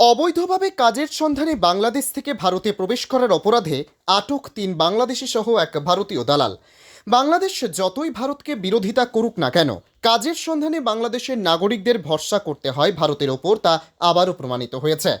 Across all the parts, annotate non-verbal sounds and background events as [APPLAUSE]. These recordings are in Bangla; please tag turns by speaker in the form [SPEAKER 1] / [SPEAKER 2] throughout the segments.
[SPEAKER 1] অবৈধভাবে কাজের সন্ধানে বাংলাদেশ থেকে ভারতে প্রবেশ করার অপরাধে আটক তিন বাংলাদেশি সহ এক ভারতীয় দালাল। বাংলাদেশ যতই ভারতকে বিরোধিতা করুক না কেন, কাজের সন্ধানে বাংলাদেশের নাগরিকদের ভরসা করতে হয় ভারতের ওপর, তা আবারও প্রমাণিত হয়েছে।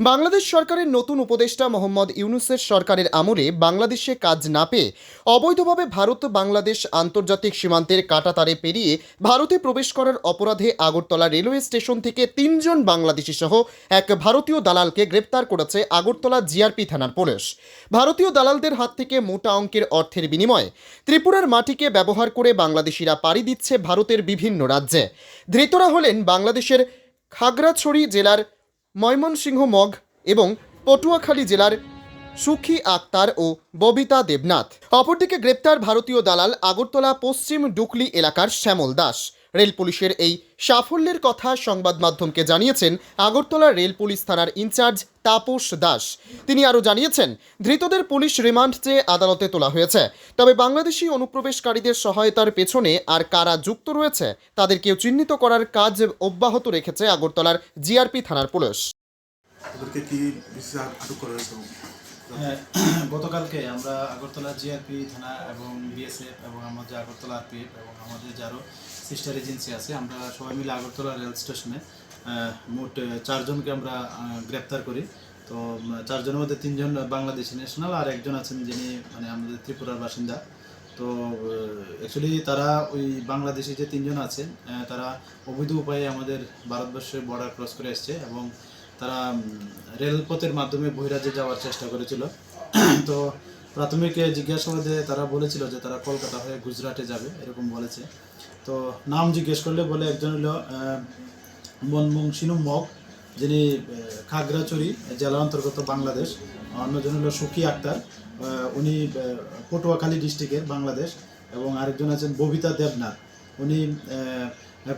[SPEAKER 1] বাংলাদেশ সরকারের নতুন উপদেষ্টা মোহাম্মদ ইউনুসের সরকারের আমলে বাংলাদেশে কাজ না পেয়ে অবৈধভাবে ভারত বাংলাদেশ আন্তর্জাতিক সীমান্তের কাটাতারে পেরিয়ে ভারতে প্রবেশ করার অপরাধে আগরতলা রেলওয়ে স্টেশন থেকে তিনজন বাংলাদেশি সহ এক ভারতীয় দালালকে গ্রেপ্তার করেছে আগরতলা জিআরপি থানার পুলিশ। ভারতীয় দালালদের হাত থেকে মোটা অঙ্কের অর্থের বিনিময়ে ত্রিপুরার মাটিকে ব্যবহার করে বাংলাদেশিরা পাড়ি দিচ্ছে ভারতের বিভিন্ন রাজ্যে। ধৃতরা হলেন বাংলাদেশের খাগড়াছড়ি জেলার ময়মনসিংহ মগ এবং পটুয়াখালী জেলার সুখী আক্তার ও ববিতা দেবনাথ। অপরদিকে গ্রেপ্তার ভারতীয় দালাল আগরতলা পশ্চিম ডুকলি এলাকার শ্যামল দাস। রেল পুলিশের এই সাফল্যের কথা সংবাদ মাধ্যমকে জানিয়েছেন আগরতলা রেল পুলিশ থানার ইনচার্জ তাপস দাস। তিনি আরও জানিয়েছেন, ধৃতদের পুলিশ রিমান্ড চেয়ে আদালতে তোলা হয়েছে। তবে বাংলাদেশি অনুপ্রবেশকারীদের সহায়তার পেছনে আর কারা যুক্ত রয়েছে তাদেরকেও চিহ্নিত করার কাজ অব্যাহত রেখেছে আগরতলার জিআরপি থানার পুলিশ।
[SPEAKER 2] হ্যাঁ, গতকালকে আমরা আগরতলা জিআরপি থানা এবং বিএসএফ এবং আমাদের আগরতলা আরপিএফ এবং আমাদের যারও সিস্টার এজেন্সি আছে আমরা সবাই মিলে আগরতলা রেল স্টেশনে মোট চারজনকে আমরা গ্রেপ্তার করি। তো চারজনের মধ্যে তিনজন বাংলাদেশি ন্যাশনাল আর একজন আছেন যিনি মানে আমাদের ত্রিপুরার বাসিন্দা। তো অ্যাকচুয়ালি তারা ওই বাংলাদেশি যে তিনজন আছেন তারা অবৈধ উপায়ে আমাদের ভারতবর্ষের বর্ডার ক্রস করে এসছে এবং তারা রেলপথের মাধ্যমে বহিরাজ্যে যাওয়ার চেষ্টা করেছিল। [CLEARS THROAT] তো প্রাথমিক জিজ্ঞাসাবাদে তারা বলেছিল যে তারা কলকাতা হয়ে গুজরাটে যাবে এরকম বলেছে। তো নাম জিজ্ঞেস করলে বলে একজন হলো মনমুং সিনু মগ যিনি আহ, খাগড়াছড়ি জেলার অন্তর্গত বাংলাদেশ। অন্যজন হলো সুখী আক্তার উনি পটুয়াখালী ডিস্ট্রিক্টের বাংলাদেশ। এবং আরেকজন আছেন ববিতা দেবনাথ। উনি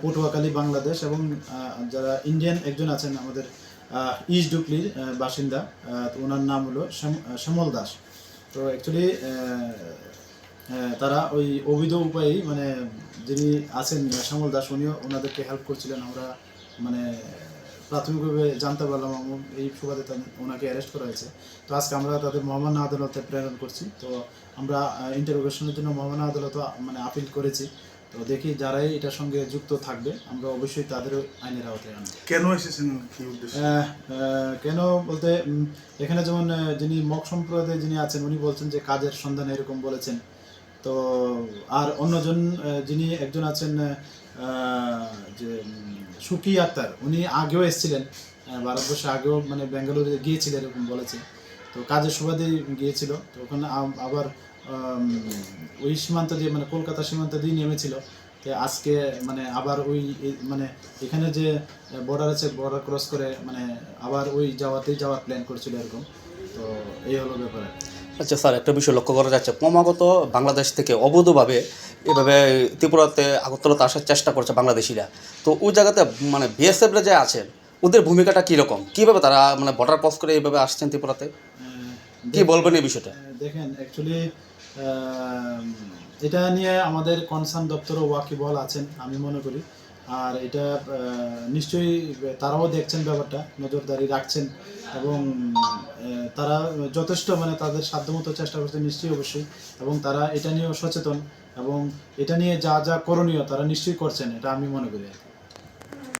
[SPEAKER 2] পটুয়াখালী বাংলাদেশ এবং যারা ইন্ডিয়ান একজন আছেন আমাদের ইস্ট ডুকলির বাসিন্দা। তো ওনার নাম হলো শ্যামল দাস। তো অ্যাকচুয়ালি তারা ওই অবৈধ উপায়েই মানে যিনি আছেন শ্যামল দাস, উনিও ওনাদেরকে হেল্প করছিলেন। আমরা মানে প্রাথমিকভাবে জানতে পারলাম এই সুবাদে ওনাকে অ্যারেস্ট করা হয়েছে। তো আজকে আমরা তাদের মহামান্য আদালতে প্রেরণ করছি। তো আমরা ইন্টারোগেশনের জন্য মহামান্য আদালত মানে আপিল করেছি। তো দেখি যারাই এটার সঙ্গে যুক্ত থাকবে আমরা অবশ্যই তাদের আইনের আওতায় আনব।
[SPEAKER 3] কেন এসেছেন কি উদ্দেশ্য?
[SPEAKER 2] কেন বলতে এখানে যেমন যিনি মক সম্প্রদায়ে যিনি আছেন উনি বলছেন যে কাজের সন্ধানে এরকম বলেছেন। তো আর অন্যজন যিনি একজন আছেন যে সুকি আক্তার উনি আগেও এসেছিলেন ভারতবর্ষে আগেও মানে বেঙ্গালুরু গিয়েছিলেন এরকম বলেছে। তো কাজের সুবাদে গিয়েছিল। তো ওখানে আবার ওই সীমান্ত দিয়ে মানে কলকাতা সীমান্ত দিয়ে নেমেছিল। তো আজকে মানে আবার ওই মানে এখানে যে বর্ডার আছে বর্ডার ক্রস করে মানে আবার ওই যাওয়াতেই যাওয়ার প্ল্যান করছিল এরকম। তো এই হলো ব্যাপারে
[SPEAKER 4] আচ্ছা স্যার, একটা বিষয় লক্ষ্য করা যাচ্ছে। ক্রমাগত বাংলাদেশ থেকে অবৈধভাবে এভাবে ত্রিপুরাতে আগরতলাতে আসার চেষ্টা করছে বাংলাদেশিরা। তো ওই জায়গাতে মানে বিএসএফরা যে আছেন, ওদের ভূমিকাটা কীরকম? কীভাবে তারা মানে বর্ডার ক্রস করে এইভাবে আসছেন ত্রিপুরাতে? কী বলবেন এই বিষয়টা?
[SPEAKER 2] দেখেন অ্যাকচুয়ালি এটা নিয়ে আমাদের কনসার্ন দপ্তরও ওয়াকিবল আছেন আমি মনে করি। আর এটা নিশ্চয়ই তারাও দেখছেন ব্যাপারটা নজরদারি রাখছেন এবং তারা যথেষ্ট মানে তাদের সাধ্যমতো চেষ্টা করছে নিশ্চয়ই অবশ্যই এবং তারা এটা নিয়েও সচেতন এবং এটা নিয়ে যা যা করণীয় তারা নিশ্চয়ই করছেন এটা আমি মনে করি আর কি।